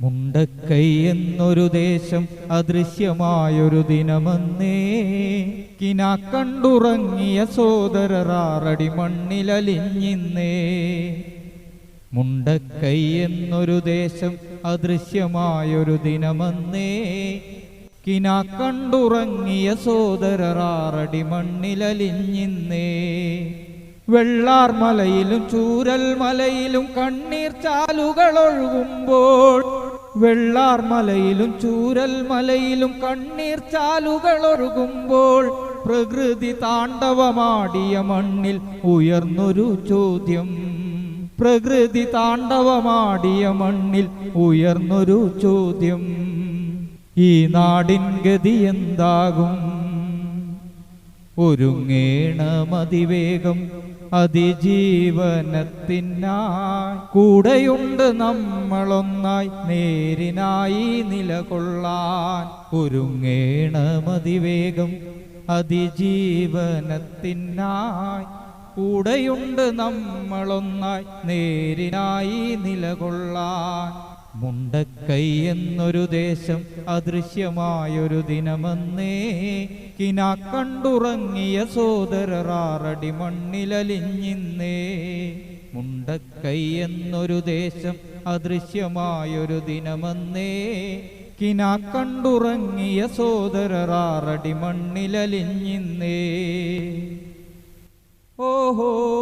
മുണ്ടക്കൈ എന്നൊരു ദേശം അദൃശ്യമായൊരു ദിനമെന്നേ. കിനാ കണ്ടുറങ്ങിയ സോദരറാറടി മണ്ണിലലിഞ്ഞിന്നേ. മുണ്ടക്കൈ എന്നൊരു ദേശം അദൃശ്യമായൊരു ദിനമെന്നേ. കിനാ കണ്ടുറങ്ങിയ സോദരറാറടി മണ്ണിലലിഞ്ഞിന്നേ. വെള്ളാർ മലയിലും ചൂരൽ മലയിലും കണ്ണീർ ചാലുകൾ ഒഴുകുമ്പോൾ വെള്ളാർ മലയിലും ചൂരൽ മലയിലും കണ്ണീർ ചാലുകൾ ഒഴുകുമ്പോൾ പ്രകൃതി താണ്ഡവമാടിയ മണ്ണിൽ ഉയർന്നൊരു ചോദ്യം. പ്രകൃതി താണ്ഡവമാടിയ മണ്ണിൽ ഉയർന്നൊരു ചോദ്യം. ഈ നാടിൻ ഗതി എന്താകും? ഒരുങ്ങേണമതിവേഗം അതിജീവനത്തിനായി. കൂടെയുണ്ട് നമ്മളൊന്നായി നേരിനായി നിലകൊള്ളാൻ. ഒരുങ്ങേണമതിവേഗം അതിജീവനത്തിനായി. കൂടെയുണ്ട് നമ്മളൊന്നായി നേരിനായി നിലകൊള്ളാൻ. മുണ്ടക്കൈ എന്നൊരു ദേശം അദൃശ്യമായൊരു ദിനമെന്നേ. കിനാ കണ്ടുറങ്ങിയ സോദരറാറടി മണ്ണിലലിഞ്ഞിന്നേ. മുണ്ടക്കൈ എന്നൊരു ദേശം അദൃശ്യമായൊരു ദിനമെന്നേ. കിനാ കണ്ടുറങ്ങിയ സോദരറാറടി മണ്ണിലലിഞ്ഞിന്നേ. ഓഹോ